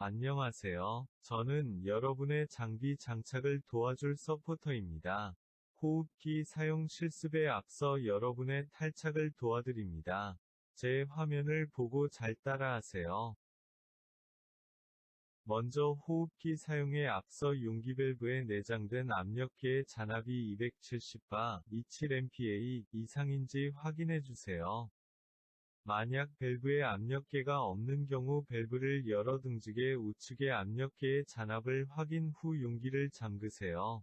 안녕하세요. 저는 여러분의 장비 장착을 도와줄 서포터입니다. 호흡기 사용 실습에 앞서 여러분의 탈착을 도와드립니다. 제 화면을 보고 잘 따라하세요. 먼저 호흡기 사용에 앞서 용기 밸브에 내장된 압력계의 잔압이 270바 27MPa 이상인지 확인해 주세요. 만약 밸브에 압력계가 없는 경우 밸브를 열어 등직의 우측의 압력계의 잔압을 확인 후 용기를 잠그세요.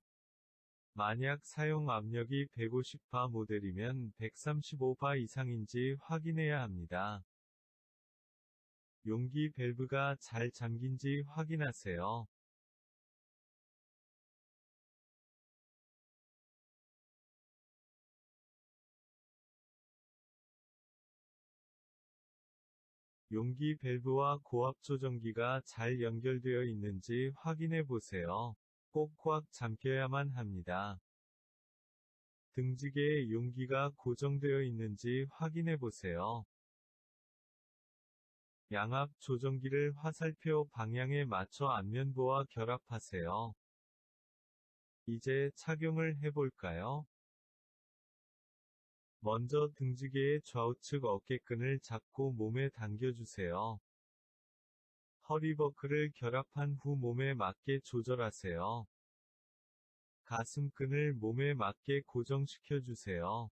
만약 사용 압력이 150바 모델이면 135바 이상인지 확인해야 합니다. 용기 밸브가 잘 잠긴지 확인하세요. 용기 밸브와 고압 조정기가 잘 연결되어 있는지 확인해 보세요. 꼭 꽉 잠겨야만 합니다. 등지개에 용기가 고정되어 있는지 확인해 보세요. 양압 조정기를 화살표 방향에 맞춰 안면부와 결합하세요. 이제 착용을 해볼까요? 먼저 등지개의 좌우측 어깨끈을 잡고 몸에 당겨주세요. 허리버클을 결합한 후 몸에 맞게 조절하세요. 가슴끈을 몸에 맞게 고정시켜 주세요.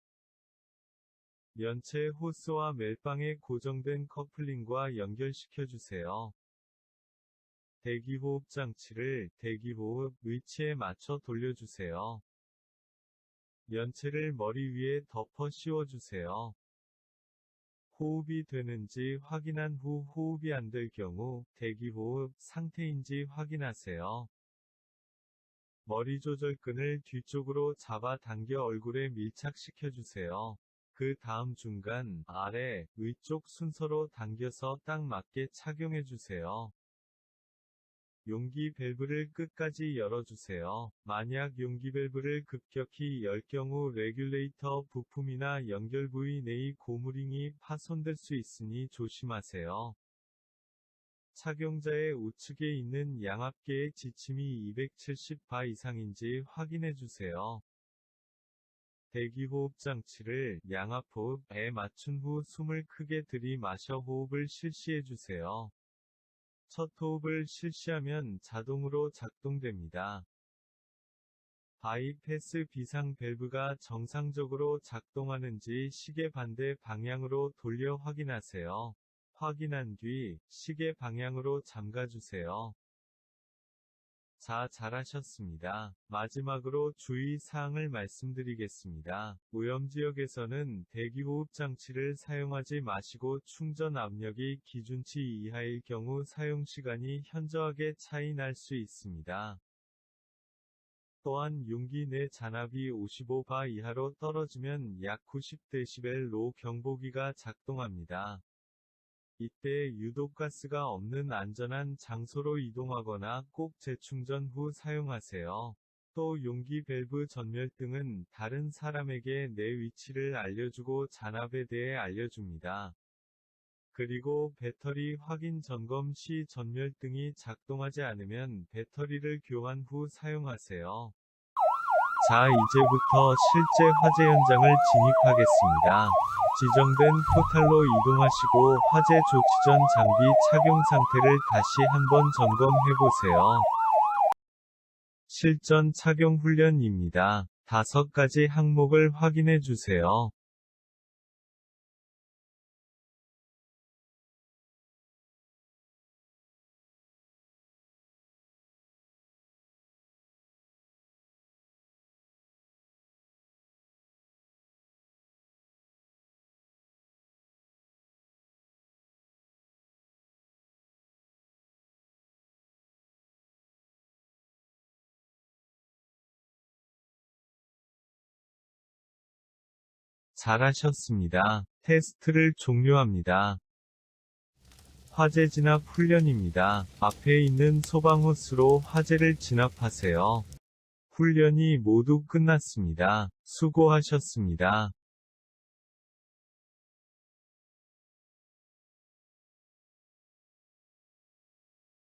면체 호스와 멜빵에 고정된 커플링과 연결시켜 주세요. 대기호흡 장치를 대기호흡 위치에 맞춰 돌려주세요. 면체를 머리 위에 덮어 씌워주세요. 호흡이 되는지 확인한 후 호흡이 안 될 경우 대기호흡 상태인지 확인하세요. 머리 조절끈을 뒤쪽으로 잡아 당겨 얼굴에 밀착시켜 주세요. 그 다음 중간, 아래, 위쪽 순서로 당겨서 딱 맞게 착용해 주세요. 용기 밸브를 끝까지 열어주세요. 만약 용기 밸브를 급격히 열 경우 레귤레이터 부품이나 연결 부위 내의 고무링이 파손될 수 있으니 조심하세요. 착용자의 우측에 있는 양압계의 지침이 270바 이상인지 확인해 주세요. 대기호흡 장치를 양압호흡에 맞춘 후 숨을 크게 들이마셔 호흡을 실시해 주세요. 첫 호흡을 실시하면 자동으로 작동됩니다. 바이패스 비상 밸브가 정상적으로 작동하는지 시계 반대 방향으로 돌려 확인하세요. 확인한 뒤 시계 방향으로 잠가주세요. 자, 잘하셨습니다. 마지막으로 주의 사항을 말씀드리겠습니다. 오염지역에서는 대기호흡 장치를 사용하지 마시고 충전 압력이 기준치 이하일 경우 사용시간이 현저하게 차이 날 수 있습니다. 또한 용기 내 잔압이 55바 이하로 떨어지면 약 90dB로 경보기가 작동합니다. 이때 유독 가스가 없는 안전한 장소로 이동하거나 꼭 재충전 후 사용하세요. 또 용기 밸브 전멸 등은 다른 사람에게 내 위치를 알려주고 잔압에 대해 알려줍니다. 그리고 배터리 확인 점검 시 전멸등이 작동하지 않으면 배터리를 교환 후 사용하세요. 자, 이제부터 실제 화재 현장을 진입하겠습니다. 지정된 포탈로 이동하시고 화재 조치 전 장비 착용 상태를 다시 한번 점검해 보세요. 실전 착용 훈련입니다. 다섯 가지 항목을 확인해 주세요. 잘하셨습니다. 테스트를 종료합니다. 화재 진압 훈련입니다. 앞에 있는 소방호스로 화재를 진압하세요. 훈련이 모두 끝났습니다. 수고하셨습니다.